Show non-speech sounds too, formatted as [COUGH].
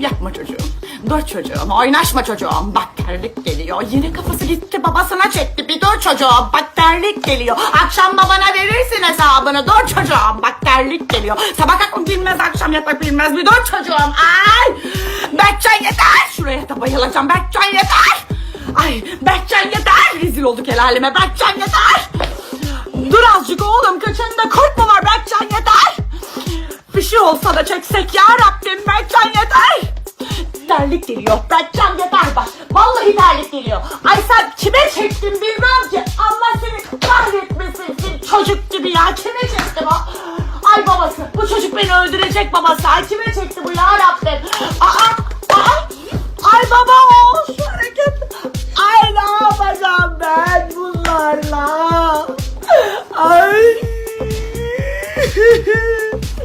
Yapma çocuğum. Dur çocuğum. Oynaşma çocuğum. Bak terlik geliyor. Yine kafası gitti babasına çekti. Bir dur çocuğum. Bak terlik geliyor. Akşam babana verirsin hesabını. Dur çocuğum. Bak terlik geliyor. Sabah kalkıp bilmez akşam yatak bilmez. Bir dur çocuğum. Ay. Berkcan yeter. Şuraya da bayılacağım. Berkcan yeter. Ay Berkcan yeter. Rezil olduk el aleme. Yeter. Dur azıcık oğlum. Köşende kurt bir şey olsa da çeksek ya Rabbim Mertcan yeter. Terlik geliyor. Mertcan yeter bak. Vallahi terlik geliyor. Ay sen kime çektin bilmem ki. Allah seni kahretmesin. Sen çocuk gibi ya. Kime çektin o? Ay babası. Bu çocuk beni öldürecek babası. Ay kime çekti bu ya Rabbim? Aa, aa. Ay baba o. Şu hareket. Ay ne yapacağım ben bunlarla? Ay. [LAUGHS]